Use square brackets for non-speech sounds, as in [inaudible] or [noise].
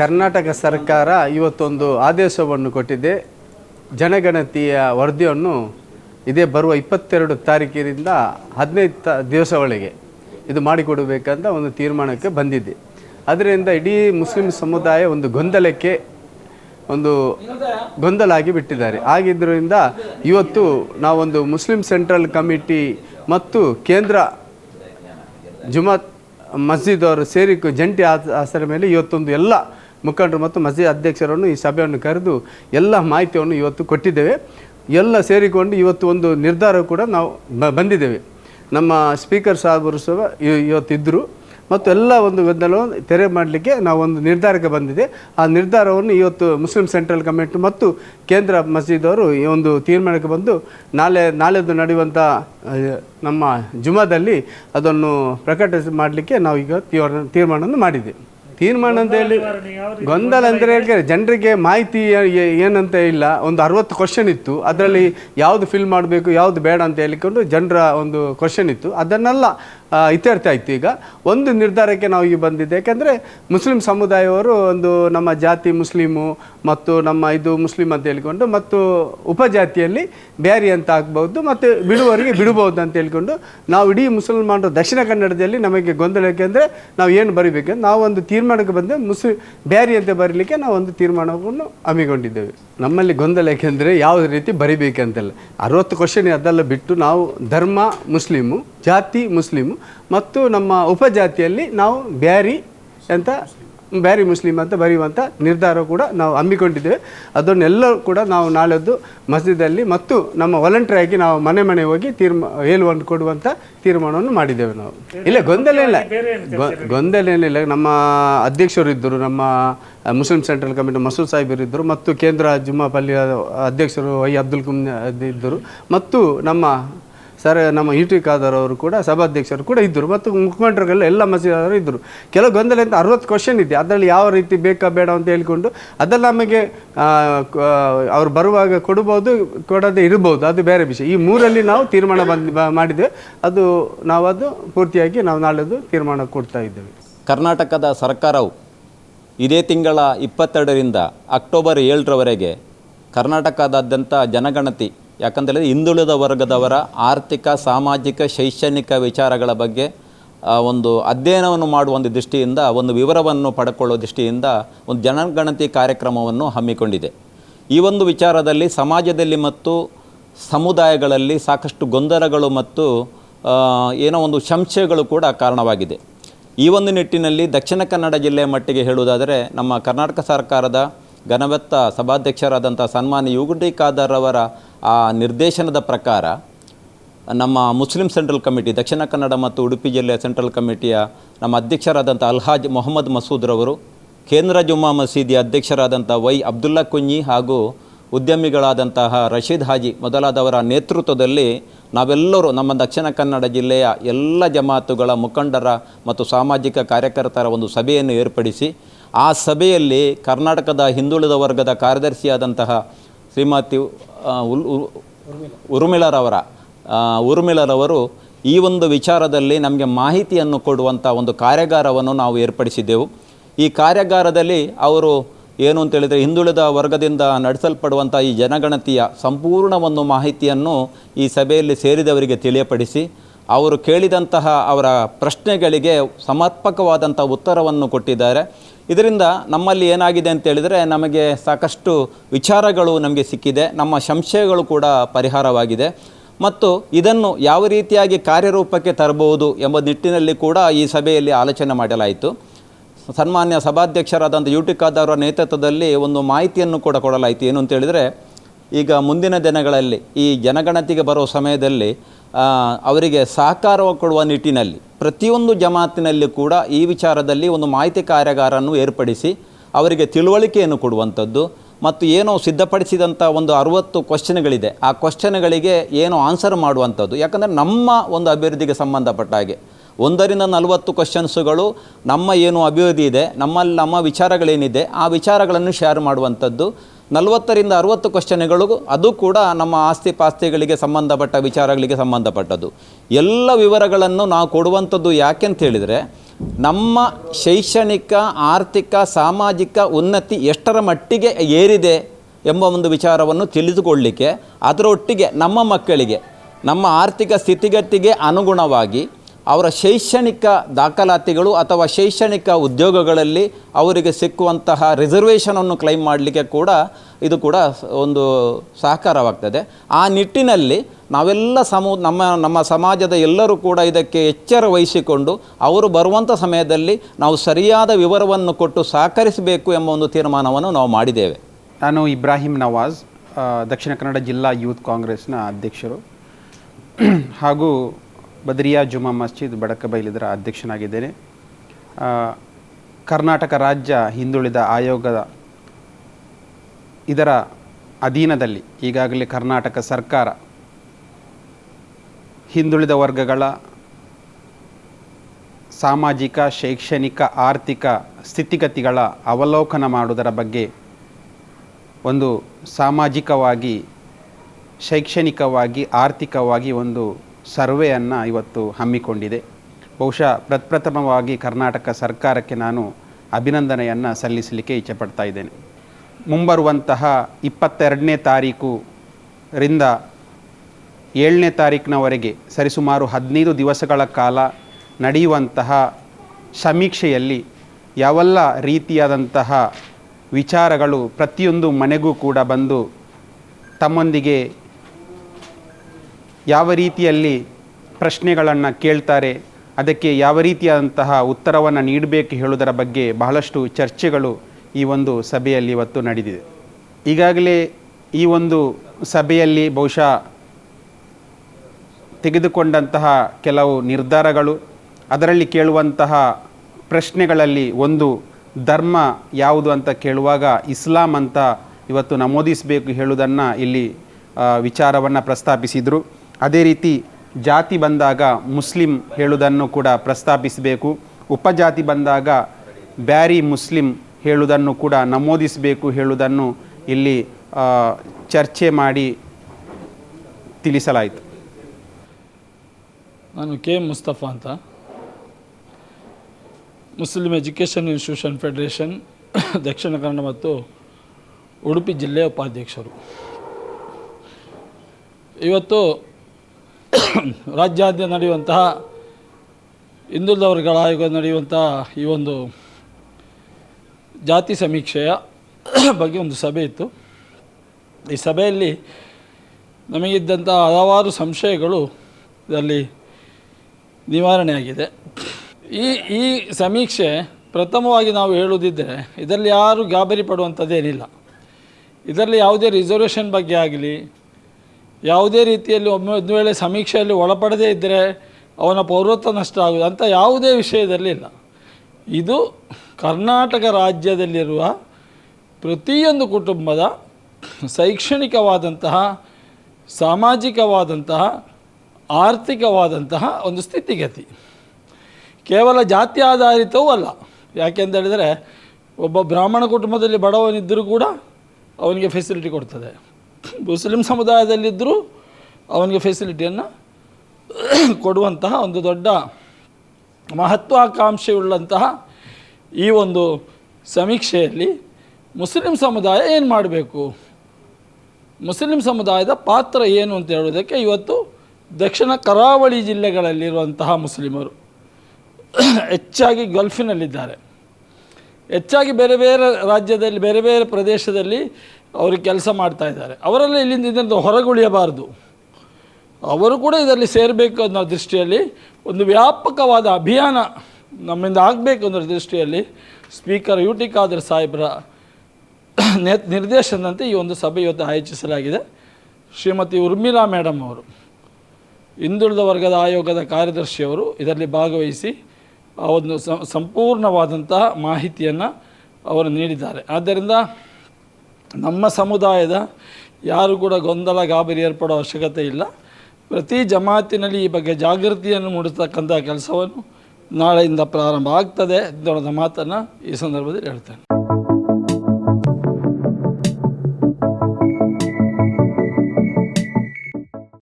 ಕರ್ನಾಟಕ ಸರ್ಕಾರ ಇವತ್ತೊಂದು ಆದೇಶವನ್ನು ಕೊಟ್ಟಿದೆ. ಜನಗಣತಿಯ ವರದಿಯನ್ನು ಇದೇ ಬರುವ ಇಪ್ಪತ್ತೆರಡು ತಾರೀಕಿನಿಂದ ಹದಿನೈದು ತ, ದಿವಸ ಒಳಗೆ ಇದು ಮಾಡಿಕೊಡಬೇಕಂತ ಒಂದು ತೀರ್ಮಾನಕ್ಕೆ ಬಂದಿದೆ. ಅದರಿಂದ ಇಡೀ ಮುಸ್ಲಿಂ ಸಮುದಾಯ ಒಂದು ಗೊಂದಲಕ್ಕೆ ಒಂದು ಗೊಂದಲ ಆಗಿ ಬಿಟ್ಟಿದ್ದಾರೆ. ಆಗಿದ್ದರಿಂದ ಇವತ್ತು ನಾವೊಂದು ಮುಸ್ಲಿಂ ಸೆಂಟ್ರಲ್ ಕಮಿಟಿ ಮತ್ತು ಕೇಂದ್ರ ಜುಮಾತ್ ಮಸ್ಜಿದ್ ಅವರು ಸೇರಿ ಜಂಟಿ ಆಸರ ಮೇಲೆ ಇವತ್ತೊಂದು ಎಲ್ಲ ಮುಖಂಡರು ಮತ್ತು ಮಸೀದ್ ಅಧ್ಯಕ್ಷರನ್ನು ಈ ಸಭೆಯನ್ನು ಕರೆದು ಎಲ್ಲ ಮಾಹಿತಿಯನ್ನು ಇವತ್ತು ಕೊಟ್ಟಿದ್ದೇವೆ. ಎಲ್ಲ ಸೇರಿಕೊಂಡು ಇವತ್ತು ಒಂದು ನಿರ್ಧಾರ ಕೂಡ ನಾವು ಬಂದಿದ್ದೇವೆ. ನಮ್ಮ ಸ್ಪೀಕರ್ ಸಾಹೇಬರು ಸಹ ಇವತ್ತಿದ್ದರು ಮತ್ತು ಎಲ್ಲ ಒಂದು ಗೊಂದಲವನ್ನು ತೆರೆ ಮಾಡಲಿಕ್ಕೆ ನಾವು ಒಂದು ನಿರ್ಧಾರಕ್ಕೆ ಬಂದಿದೆ. ಆ ನಿರ್ಧಾರವನ್ನು ಇವತ್ತು ಮುಸ್ಲಿಂ ಸೆಂಟ್ರಲ್ ಕಮಿಟಿ ಮತ್ತು ಕೇಂದ್ರ ಮಸೀದ್ ಅವರು ಈ ಒಂದು ತೀರ್ಮಾನಕ್ಕೆ ಬಂದು ನಾಳೆ, ನಾಳೆದು ನಡೆಯುವಂಥ ನಮ್ಮ ಜುಮಾದಲ್ಲಿ ಅದನ್ನು ಪ್ರಕಟಿಸಿ ಮಾಡಲಿಕ್ಕೆ ನಾವು ಈಗ ತೀರ್ಮಾನ ತೀರ್ಮಾನವನ್ನು ಮಾಡಿದೆ ತೀರ್ಮಾನ ಅಂತ ಹೇಳಿ ಗೊಂದಲ ಅಂತ ಹೇಳಿದ್ರೆ ಜನರಿಗೆ ಮಾಹಿತಿ ಏನಂತ ಇಲ್ಲ. ಒಂದು ಅರವತ್ತು ಕ್ವಶನ್ ಇತ್ತು. ಅದರಲ್ಲಿ ಯಾವುದು ಫಿಲ್ ಮಾಡಬೇಕು, ಯಾವುದು ಬೇಡ ಅಂತ ಹೇಳಿಕೊಂಡು ಜನರ ಒಂದು ಕ್ವಶನ್ ಇತ್ತು. ಅದನ್ನೆಲ್ಲ. ಇತ್ಯರ್ಥ ಆಯಿತು ಈಗ. ಒಂದು ನಿರ್ಧಾರಕ್ಕೆ ನಾವು ಈಗ ಬಂದಿದ್ದೆ, ಯಾಕೆಂದರೆ ಮುಸ್ಲಿಂ ಸಮುದಾಯವರು ಒಂದು ನಮ್ಮ ಜಾತಿ ಮುಸ್ಲಿಮು ಮತ್ತು ನಮ್ಮ ಇದು ಮುಸ್ಲಿಂ ಅಂತ ಹೇಳಿಕೊಂಡು ಮತ್ತು ಉಪಜಾತಿಯಲ್ಲಿ ಬ್ಯಾರಿ ಅಂತ ಆಗ್ಬೋದು ಮತ್ತು ಬಿಡುವವರಿಗೆ ಬಿಡಬಹುದು ಅಂತ ಹೇಳಿಕೊಂಡು ನಾವು ಇಡೀ ಮುಸಲ್ಮಾನರು ದಕ್ಷಿಣ ಕನ್ನಡದಲ್ಲಿ ನಮಗೆ ಗೊಂದಲ ಯಾಕೆಂದರೆ ನಾವು ಏನು ಬರೀಬೇಕು ನಾವು ಒಂದು ತೀರ್ಮಾನಕ್ಕೆ ಬಂದರೆ ಮುಸ್ಲಿ, ಬ್ಯಾರಿ ಅಂತ ಬರೀಲಿಕ್ಕೆ ನಾವು ಒಂದು ತೀರ್ಮಾನವನ್ನು ಹಮ್ಮಿಕೊಂಡಿದ್ದೇವೆ. ನಮ್ಮಲ್ಲಿ ಗೊಂದಲ ಯಾಕೆಂದರೆ ಯಾವ ರೀತಿ ಬರಿಬೇಕಂತಲ್ಲ. ಅರವತ್ತು ಕ್ವಶನ್ ಅದೆಲ್ಲ ಬಿಟ್ಟು ನಾವು ಧರ್ಮ ಮುಸ್ಲಿಮು, ಜಾತಿ ಮುಸ್ಲಿಮು ಮತ್ತು ನಮ್ಮ ಉಪಜಾತಿಯಲ್ಲಿ ನಾವು ಬ್ಯಾರಿ ಅಂತ, ಬ್ಯಾರಿ ಮುಸ್ಲಿಂ ಅಂತ ಬರೆಯುವಂಥ ನಿರ್ಧಾರ ಕೂಡ ನಾವು ಹಮ್ಮಿಕೊಂಡಿದ್ದೇವೆ. ಅದನ್ನೆಲ್ಲ ಕೂಡ ನಾವು ನಾಳೆದ್ದು ಮಸ್ಜಿದಲ್ಲಿ ಮತ್ತು ನಮ್ಮ ವಾಲಂಟ್ರಿಯಾಗಿ ನಾವು ಮನೆ ಮನೆ ಹೋಗಿ ತೀರ್ಮಾ ಹೇಳುವಂತ ಕೊಡುವಂಥ ತೀರ್ಮಾನವನ್ನು ಮಾಡಿದ್ದೇವೆ ನಾವು. ಇಲ್ಲ, ಗೊಂದಲ ಇಲ್ಲ. ಗೊಂದಲ ಏನಿಲ್ಲ. ನಮ್ಮ ಅಧ್ಯಕ್ಷರು ಇದ್ದರು, ನಮ್ಮ ಮುಸ್ಲಿಂ ಸೆಂಟ್ರಲ್ ಕಮಿಟಿ ಮಸೂದ್ ಸಾಹೇಬರು ಇದ್ದರು ಮತ್ತು ಕೇಂದ್ರ ಜುಮ್ಮಾ ಪಲ್ಲಿಯ ಅಧ್ಯಕ್ಷರು ವೈ ಅಬ್ದುಲ್ ಕುಮ್ ಇದ್ದರು. ಮತ್ತು ನಮ್ಮ ಸರ್, ನಮ್ಮ ಟಿ ಖಾದರ್ ಅವರು ಕೂಡ ಸಭಾಧ್ಯಕ್ಷರು ಕೂಡ ಇದ್ದರು. ಮತ್ತು ಮುಖಂಡರುಗಳೆಲ್ಲ ಎಲ್ಲ ಮಸೀದರು ಇದ್ದರು. ಕೆಲವು ಗೊಂದಲ ಅಂತ ಅರವತ್ತು ಕ್ವಶನ್ ಇದೆ. ಅದರಲ್ಲಿ ಯಾವ ರೀತಿ ಬೇಕಾ, ಬೇಡ ಅಂತ ಹೇಳಿಕೊಂಡು ಅದೆಲ್ಲ ನಮಗೆ ಅವರು ಬರುವಾಗ ಕೊಡ್ಬೋದು, ಕೊಡದೆ ಇರ್ಬೋದು. ಅದು ಬೇರೆ ವಿಷಯ. ಈ ಮೂರಲ್ಲಿ ನಾವು ತೀರ್ಮಾನ ಮಾಡಿದ್ದೇವೆ. ಅದು ನಾವು ಅದು ಪೂರ್ತಿಯಾಗಿ ನಾವು ನಾಳೆದು ತೀರ್ಮಾನ ಕೊಡ್ತಾ ಇದ್ದೇವೆ. ಕರ್ನಾಟಕದ ಸರ್ಕಾರವು ಇದೇ ತಿಂಗಳ ಇಪ್ಪತ್ತೆರಡರಿಂದ ಅಕ್ಟೋಬರ್ ಏಳರವರೆಗೆ ಕರ್ನಾಟಕದಾದ್ಯಂತ ಜನಗಣತಿ ಯಾಕಂತೇಳಿದ್ರೆ ಹಿಂದುಳಿದ ವರ್ಗದವರ ಆರ್ಥಿಕ, ಸಾಮಾಜಿಕ, ಶೈಕ್ಷಣಿಕ ವಿಚಾರಗಳ ಬಗ್ಗೆ ಒಂದು ಅಧ್ಯಯನವನ್ನು ಮಾಡುವ ಒಂದು ದೃಷ್ಟಿಯಿಂದ, ಒಂದು ವಿವರವನ್ನು ಪಡ್ಕೊಳ್ಳೋ ದೃಷ್ಟಿಯಿಂದ ಒಂದು ಜನಗಣತಿ ಕಾರ್ಯಕ್ರಮವನ್ನು ಹಮ್ಮಿಕೊಂಡಿದೆ. ಈ ಒಂದು ವಿಚಾರದಲ್ಲಿ ಸಮಾಜದಲ್ಲಿ ಮತ್ತು ಸಮುದಾಯಗಳಲ್ಲಿ ಸಾಕಷ್ಟು ಗೊಂದಲಗಳು ಮತ್ತು ಏನೋ ಒಂದು ಸಂಶಯಗಳು ಕೂಡ ಕಾರಣವಾಗಿದೆ. ಈ ಒಂದು ನಿಟ್ಟಿನಲ್ಲಿ ದಕ್ಷಿಣ ಕನ್ನಡ ಜಿಲ್ಲೆಯ ಮಟ್ಟಿಗೆ ಹೇಳುವುದಾದರೆ, ನಮ್ಮ ಕರ್ನಾಟಕ ಸರ್ಕಾರದ ಘನವೆತ್ತ ಸಭಾಧ್ಯಕ್ಷರಾದಂಥ ಸನ್ಮಾನ್ಯ ಯುಗುಟಿ ಖಾದರ್ ಅವರ ಆ ನಿರ್ದೇಶನದ ಪ್ರಕಾರ ನಮ್ಮ Muslim central committee, Dakshina Kannada ಮತ್ತು ಉಡುಪಿ ಜಿಲ್ಲೆಯ ಸೆಂಟ್ರಲ್ ಕಮಿಟಿಯ ನಮ್ಮ ಅಧ್ಯಕ್ಷರಾದಂಥ ಅಲ್ಹಾಜ್ ಮೊಹಮ್ಮದ್ ಮಸೂದ್ರವರು ಕೇಂದ್ರ ಜುಮ್ಮಾ ಮಸೀದಿಯ ಅಧ್ಯಕ್ಷರಾದಂಥ ವೈ ಅಬ್ದುಲ್ಲಾ ಕುಂಜಿ ಹಾಗೂ ಉದ್ಯಮಿಗಳಾದಂತಹ ರಶೀದ್ ಹಾಜಿ ಮೊದಲಾದವರ ನೇತೃತ್ವದಲ್ಲಿ ನಾವೆಲ್ಲರೂ ನಮ್ಮ ದಕ್ಷಿಣ ಕನ್ನಡ ಜಿಲ್ಲೆಯ ಎಲ್ಲ ಜಮಾತುಗಳ ಮುಖಂಡರ ಮತ್ತು ಸಾಮಾಜಿಕ ಕಾರ್ಯಕರ್ತರ ಒಂದು ಸಭೆಯನ್ನು ಏರ್ಪಡಿಸಿ, ಆ ಸಭೆಯಲ್ಲಿ ಕರ್ನಾಟಕದ ಹಿಂದುಳಿದ ವರ್ಗದ ಕಾರ್ಯದರ್ಶಿಯಾದಂತಹ ಶ್ರೀಮತಿ ಉಲ್- ಉರ್ಮಿಳರವರ ಉರ್ಮಿಳರವರು ಈ ಒಂದು ವಿಚಾರದಲ್ಲಿ ನಮಗೆ ಮಾಹಿತಿಯನ್ನು ಕೊಡುವಂಥ ಒಂದು ಕಾರ್ಯಾಗಾರವನ್ನು ನಾವು ಏರ್ಪಡಿಸಿದ್ದೆವು. ಈ ಕಾರ್ಯಾಗಾರದಲ್ಲಿ ಅವರು ಏನು ಅಂತ ಹೇಳಿದರೆ ಹಿಂದುಳಿದ ವರ್ಗದಿಂದ ನಡೆಸಲ್ಪಡುವಂಥ ಈ ಜನಗಣತಿಯ ಸಂಪೂರ್ಣ ಒಂದು ಮಾಹಿತಿಯನ್ನು ಈ ಸಭೆಯಲ್ಲಿ ಸೇರಿದವರಿಗೆ ತಿಳಿಯಪಡಿಸಿ, ಅವರು ಕೇಳಿದಂತಹ ಅವರ ಪ್ರಶ್ನೆಗಳಿಗೆ ಸಮರ್ಪಕವಾದಂಥ ಉತ್ತರವನ್ನು ಕೊಟ್ಟಿದ್ದಾರೆ. ಇದರಿಂದ ನಮ್ಮಲ್ಲಿ ಏನಾಗಿದೆ ಅಂತೇಳಿದರೆ ನಮಗೆ ಸಾಕಷ್ಟು ವಿಚಾರಗಳು ನಮಗೆ ಸಿಕ್ಕಿದೆ, ನಮ್ಮ ಸಂಶಯಗಳು ಕೂಡ ಪರಿಹಾರವಾಗಿದೆ. ಮತ್ತು ಇದನ್ನು ಯಾವ ರೀತಿಯಾಗಿ ಕಾರ್ಯರೂಪಕ್ಕೆ ತರಬಹುದು ಎಂಬ ನಿಟ್ಟಿನಲ್ಲಿ ಕೂಡ ಈ ಸಭೆಯಲ್ಲಿ ಆಲೋಚನೆ ಮಾಡಲಾಯಿತು. ಸನ್ಮಾನ್ಯ ಸಭಾಧ್ಯಕ್ಷರಾದಂಥ ಯು ಟಿ ನೇತೃತ್ವದಲ್ಲಿ ಒಂದು ಮಾಹಿತಿಯನ್ನು ಕೂಡ ಕೊಡಲಾಯಿತು. ಏನು ಅಂತೇಳಿದರೆ ಈಗ ಮುಂದಿನ ದಿನಗಳಲ್ಲಿ ಈ ಜನಗಣತಿಗೆ ಬರುವ ಸಮಯದಲ್ಲಿ ಅವರಿಗೆ ಸಹಕಾರ ಕೊಡುವ ನಿಟ್ಟಿನಲ್ಲಿ ಪ್ರತಿಯೊಂದು ಜಮಾತಿನಲ್ಲಿ ಕೂಡ ಈ ವಿಚಾರದಲ್ಲಿ ಒಂದು ಮಾಹಿತಿ ಕಾರ್ಯಾಗಾರವನ್ನು ಏರ್ಪಡಿಸಿ ಅವರಿಗೆ ತಿಳುವಳಿಕೆಯನ್ನು ಕೊಡುವಂಥದ್ದು ಮತ್ತು ಏನೋ ಸಿದ್ಧಪಡಿಸಿದಂಥ ಒಂದು ಅರುವತ್ತು ಕ್ವಶನ್ಗಳಿದೆ ಆ ಕ್ವಶನ್ಗಳಿಗೆ ಏನೋ ಆನ್ಸರ್ ಮಾಡುವಂಥದ್ದು. ಯಾಕಂದರೆ ನಮ್ಮ ಒಂದು ಅಭಿವೃದ್ಧಿಗೆ ಸಂಬಂಧಪಟ್ಟ ಹಾಗೆ. ಒಂದರಿಂದ ನಲವತ್ತು ಕ್ವಶನ್ಸುಗಳು ನಮ್ಮ ಏನು ಅಭಿವೃದ್ಧಿ ಇದೆ, ನಮ್ಮಲ್ಲಿ ನಮ್ಮ ವಿಚಾರಗಳೇನಿದೆ, ಆ ವಿಚಾರಗಳನ್ನು ಶೇರ್ ಮಾಡುವಂಥದ್ದು. ನಲವತ್ತರಿಂದ ಅರುವತ್ತು ಕ್ವಶನ್ಗಳು ಅದು ಕೂಡ ನಮ್ಮ ಆಸ್ತಿ ಪಾಸ್ತಿಗಳಿಗೆ ಸಂಬಂಧಪಟ್ಟ ವಿಚಾರಗಳಿಗೆ ಸಂಬಂಧಪಟ್ಟದ್ದು. ಎಲ್ಲ ವಿವರಗಳನ್ನು ನಾವು ಕೊಡುವಂಥದ್ದು ಯಾಕೆ ಅಂತ ಹೇಳಿದರೆ, ನಮ್ಮ ಶೈಕ್ಷಣಿಕ, ಆರ್ಥಿಕ, ಸಾಮಾಜಿಕ ಉನ್ನತಿ ಎಷ್ಟರ ಮಟ್ಟಿಗೆ ಏರಿದೆ ಎಂಬ ಒಂದು ವಿಚಾರವನ್ನು ತಿಳಿದುಕೊಳ್ಳಲಿಕ್ಕೆ ಅದರೊಟ್ಟಿಗೆ ನಮ್ಮ ಮಕ್ಕಳಿಗೆ, ನಮ್ಮ ಆರ್ಥಿಕ ಸ್ಥಿತಿಗತಿಗೆ ಅನುಗುಣವಾಗಿ ಅವರ ಶೈಕ್ಷಣಿಕ ದಾಖಲಾತಿಗಳು ಅಥವಾ ಶೈಕ್ಷಣಿಕ ಉದ್ಯೋಗಗಳಲ್ಲಿ ಅವರಿಗೆ ಸಿಕ್ಕುವಂತಹ ರಿಸರ್ವೇಷನನ್ನು ಕ್ಲೈಮ್ ಮಾಡಲಿಕ್ಕೆ ಕೂಡ ಇದು ಕೂಡ ಒಂದು ಸಹಕಾರವಾಗ್ತದೆ. ಆ ನಿಟ್ಟಿನಲ್ಲಿ ನಾವೆಲ್ಲ ಸಮೂ, ನಮ್ಮ ನಮ್ಮ ಸಮಾಜದ ಎಲ್ಲರೂ ಕೂಡ ಇದಕ್ಕೆ ಎಚ್ಚರ ವಹಿಸಿಕೊಂಡು ಅವರು ಬರುವಂಥ ಸಮಯದಲ್ಲಿ ನಾವು ಸರಿಯಾದ ವಿವರವನ್ನು ಕೊಟ್ಟು ಸಹಕರಿಸಬೇಕು ಎಂಬ ಒಂದು ತೀರ್ಮಾನವನ್ನು ನಾವು ಮಾಡಿದ್ದೇವೆ. ನಾನು ಇಬ್ರಾಹಿಂ ನವಾಜ್ ದಕ್ಷಿಣ ಕನ್ನಡ ಜಿಲ್ಲಾ ಯೂತ್ ಕಾಂಗ್ರೆಸ್ನ ಅಧ್ಯಕ್ಷರು. [clears throat] ಹಾಗೂ ಬದ್ರಿಯಾ ಜುಮಾ ಮಸ್ಜಿದ್ ಬಡಕಬೈಲಿದರ ಅಧ್ಯಕ್ಷನಾಗಿದ್ದೇನೆ. ಕರ್ನಾಟಕ ರಾಜ್ಯ ಹಿಂದುಳಿದ ಆಯೋಗದ ಇದರ ಅಧೀನದಲ್ಲಿ ಈಗಾಗಲೇ ಕರ್ನಾಟಕ ಸರ್ಕಾರ ಹಿಂದುಳಿದ ವರ್ಗಗಳ ಸಾಮಾಜಿಕ, ಶೈಕ್ಷಣಿಕ, ಆರ್ಥಿಕ ಸ್ಥಿತಿಗತಿಗಳ ಅವಲೋಕನ ಮಾಡುವುದರ ಬಗ್ಗೆ ಒಂದು ಸಾಮಾಜಿಕವಾಗಿ, ಶೈಕ್ಷಣಿಕವಾಗಿ, ಆರ್ಥಿಕವಾಗಿ ಒಂದು ಸರ್ವೆಯನ್ನು ಇವತ್ತು ಹಮ್ಮಿಕೊಂಡಿದೆ. ಬಹುಶಃ ಪ್ರಪ್ರಥಮವಾಗಿ ಕರ್ನಾಟಕ ಸರ್ಕಾರಕ್ಕೆ ನಾನು ಅಭಿನಂದನೆಯನ್ನು ಸಲ್ಲಿಸಲಿಕ್ಕೆ ಇಚ್ಛೆಪಡ್ತಾ ಇದ್ದೇನೆ. ಮುಂಬರುವಂತಹ ಇಪ್ಪತ್ತೆರಡನೇ ತಾರೀಕು ರಿಂದ ಏಳನೇ ತಾರೀಕಿನವರೆಗೆ ಸರಿಸುಮಾರು ಹದಿನೈದು ದಿವಸಗಳ ಕಾಲ ನಡೆಯುವಂತಹ ಸಮೀಕ್ಷೆಯಲ್ಲಿ ಯಾವೆಲ್ಲ ರೀತಿಯಾದಂತಹ ವಿಚಾರಗಳು ಪ್ರತಿಯೊಂದು ಮನೆಗೂ ಕೂಡ ಬಂದು ತಮ್ಮೊಂದಿಗೆ ಯಾವ ರೀತಿಯಲ್ಲಿ ಪ್ರಶ್ನೆಗಳನ್ನು ಕೇಳ್ತಾರೆ, ಅದಕ್ಕೆ ಯಾವ ರೀತಿಯಾದಂತಹ ಉತ್ತರವನ್ನು ನೀಡಬೇಕು ಹೇಳುವುದರ ಬಗ್ಗೆ ಬಹಳಷ್ಟು ಚರ್ಚೆಗಳು ಈ ಒಂದು ಸಭೆಯಲ್ಲಿ ಇವತ್ತು ನಡೆದಿದೆ. ಈಗಾಗಲೇ ಈ ಒಂದು ಸಭೆಯಲ್ಲಿ ಬಹುಶಃ ತೆಗೆದುಕೊಂಡಂತಹ ಕೆಲವು ನಿರ್ಧಾರಗಳು, ಅದರಲ್ಲಿ ಕೇಳುವಂತಹ ಪ್ರಶ್ನೆಗಳಲ್ಲಿ ಒಂದು ಧರ್ಮ ಯಾವುದು ಅಂತ ಕೇಳುವಾಗ ಇಸ್ಲಾಂ ಅಂತ ಇವತ್ತು ನಮೂದಿಸಬೇಕು ಹೇಳುವುದನ್ನು ಇಲ್ಲಿ ವಿಚಾರವನ್ನು ಪ್ರಸ್ತಾಪಿಸಿದರು. ಅದೇ ರೀತಿ ಜಾತಿ ಬಂದಾಗ ಮುಸ್ಲಿಂ ಹೇಳುವುದನ್ನು ಕೂಡ ಪ್ರಸ್ತಾಪಿಸಬೇಕು. ಉಪಜಾತಿ ಬಂದಾಗ ಬ್ಯಾರಿ ಮುಸ್ಲಿಂ ಹೇಳುವುದನ್ನು ಕೂಡ ನಮೂದಿಸಬೇಕು ಹೇಳುವುದನ್ನು ಇಲ್ಲಿ ಚರ್ಚೆ ಮಾಡಿ ತಿಳಿಸಲಾಯಿತು. ನಾನು ಕೆ ಮುಸ್ತಫಾ ಅಂತ. Muslim education institution federation, Dakshina Kannada ಮತ್ತು ಉಡುಪಿ ಜಿಲ್ಲೆಯ ಉಪಾಧ್ಯಕ್ಷರು. ಇವತ್ತು [coughs] ರಾಜ್ಯಾದ್ಯಂತ ನಡೆಯುವಂತಹ ಹಿಂದುಳಿದ ವರ್ಗಗಳ ಆಯೋಗ ನಡೆಯುವಂತಹ ಈ ಒಂದು ಜಾತಿ ಸಮೀಕ್ಷೆಯ [coughs] ಬಗ್ಗೆ ಒಂದು ಸಭೆ ಇತ್ತು. ಈ ಸಭೆಯಲ್ಲಿ ನಮಗಿದ್ದಂಥ ಹಲವಾರು ಸಂಶಯಗಳು ಇದರಲ್ಲಿ ನಿವಾರಣೆಯಾಗಿದೆ ಈ ಈ ಸಮೀಕ್ಷೆ ಪ್ರಥಮವಾಗಿ ನಾವು ಹೇಳುವುದಿದ್ದರೆ ಇದರಲ್ಲಿ ಯಾರು ಗಾಬರಿ ಪಡುವಂಥದ್ದೇನಿಲ್ಲ. ಇದರಲ್ಲಿ ಯಾವುದೇ ರಿಸರ್ವೇಷನ್ ಬಗ್ಗೆ ಆಗಲಿ ಯಾವುದೇ ರೀತಿಯಲ್ಲಿ ಒಮ್ಮೆ ಒಂದು ವೇಳೆ ಸಮೀಕ್ಷೆಯಲ್ಲಿ ಒಳಪಡದೇ ಇದ್ದರೆ ಅವನ ಪೌರತ್ವ ನಷ್ಟ ಆಗುವುದು. ಅಂತ ಯಾವುದೇ ವಿಷಯದಲ್ಲಿ ಇಲ್ಲ. ಇದು ಕರ್ನಾಟಕ ರಾಜ್ಯದಲ್ಲಿರುವ ಪ್ರತಿಯೊಂದು ಕುಟುಂಬದ ಶೈಕ್ಷಣಿಕವಾದಂತಹ, ಸಾಮಾಜಿಕವಾದಂತಹ, ಆರ್ಥಿಕವಾದಂತಹ ಒಂದು ಸ್ಥಿತಿಗತಿ. ಕೇವಲ ಜಾತಿ ಆಧಾರಿತವೂ ಅಲ್ಲ. ಯಾಕೆಂತ ಹೇಳಿದರೆ, ಒಬ್ಬ ಬ್ರಾಹ್ಮಣ ಕುಟುಂಬದಲ್ಲಿ ಬಡವನಿದ್ದರೂ ಕೂಡ ಅವನಿಗೆ ಫೆಸಿಲಿಟಿ ಕೊಡ್ತದೆ. ಮುಸ್ಲಿಂ ಸಮುದಾಯದಲ್ಲಿದ್ದರೂ ಅವನಿಗೆ ಫೆಸಿಲಿಟಿಯನ್ನು ಕೊಡುವಂತಹ ಒಂದು ದೊಡ್ಡ ಮಹತ್ವಾಕಾಂಕ್ಷೆಯುಳ್ಳಂತಹ ಈ ಒಂದು ಸಮೀಕ್ಷೆಯಲ್ಲಿ ಮುಸ್ಲಿಂ ಸಮುದಾಯ ಏನು ಮಾಡಬೇಕು? ಮುಸ್ಲಿಂ ಸಮುದಾಯದ ಪಾತ್ರ ಏನು ಅಂತ ಹೇಳೋದಕ್ಕೆ ಇವತ್ತು ದಕ್ಷಿಣ ಕರಾವಳಿ ಜಿಲ್ಲೆಗಳಲ್ಲಿರುವಂತಹ ಮುಸ್ಲಿಮರು ಹೆಚ್ಚಾಗಿ ಗಲ್ಫಿನಲ್ಲಿದ್ದಾರೆ. ಹೆಚ್ಚಾಗಿ ಬೇರೆ ಬೇರೆ ರಾಜ್ಯದಲ್ಲಿ, ಬೇರೆ ಬೇರೆ ಪ್ರದೇಶದಲ್ಲಿ ಅವರು ಕೆಲಸ ಮಾಡ್ತಾ ಇದ್ದಾರೆ. ಅವರೆಲ್ಲ ಇಲ್ಲಿಂದ ಇದರಿಂದ ಹೊರಗುಳಿಯಬಾರದು. ಅವರು ಕೂಡ ಇದರಲ್ಲಿ ಸೇರಬೇಕು ಅನ್ನೋ ದೃಷ್ಟಿಯಲ್ಲಿ ಒಂದು ವ್ಯಾಪಕವಾದ ಅಭಿಯಾನ ನಮ್ಮಿಂದ ಆಗಬೇಕು ಅನ್ನೋ ದೃಷ್ಟಿಯಲ್ಲಿ ಸ್ಪೀಕರ್ ಯು ಟಿ ಖಾದರ್ ಸಾಹೇಬ್ರ [coughs] ನೇ ನಿರ್ದೇಶನದಂತೆ ಈ ಒಂದು ಸಭೆ ಇವತ್ತು ಆಯೋಜಿಸಲಾಗಿದೆ. ಶ್ರೀಮತಿ ಉರ್ಮಿಲಾ ಮೇಡಮ್ ಅವರು, ಹಿಂದುಳಿದ ವರ್ಗದ ಆಯೋಗದ ಕಾರ್ಯದರ್ಶಿಯವರು ಇದರಲ್ಲಿ ಭಾಗವಹಿಸಿ ಆ ಒಂದು ಸಂಪೂರ್ಣವಾದಂತಹ ಮಾಹಿತಿಯನ್ನು ಅವರು ನೀಡಿದ್ದಾರೆ. ಆದ್ದರಿಂದ ನಮ್ಮ ಸಮುದಾಯದ ಯಾರು ಕೂಡ ಗೊಂದಲ, ಗಾಬರಿ ಏರ್ಪಡೋ ಅವಶ್ಯಕತೆ ಇಲ್ಲ. ಪ್ರತಿ ಜಮಾತಿನಲ್ಲಿ ಈ ಬಗ್ಗೆ ಜಾಗೃತಿಯನ್ನು ಮೂಡಿಸ್ತಕ್ಕಂಥ ಕೆಲಸವನ್ನು ನಾಳೆಯಿಂದ ಪ್ರಾರಂಭ ಆಗ್ತದೆ ದೊಡ್ಡ ಮಾತನ್ನು ಈ ಸಂದರ್ಭದಲ್ಲಿ ಹೇಳ್ತೇನೆ.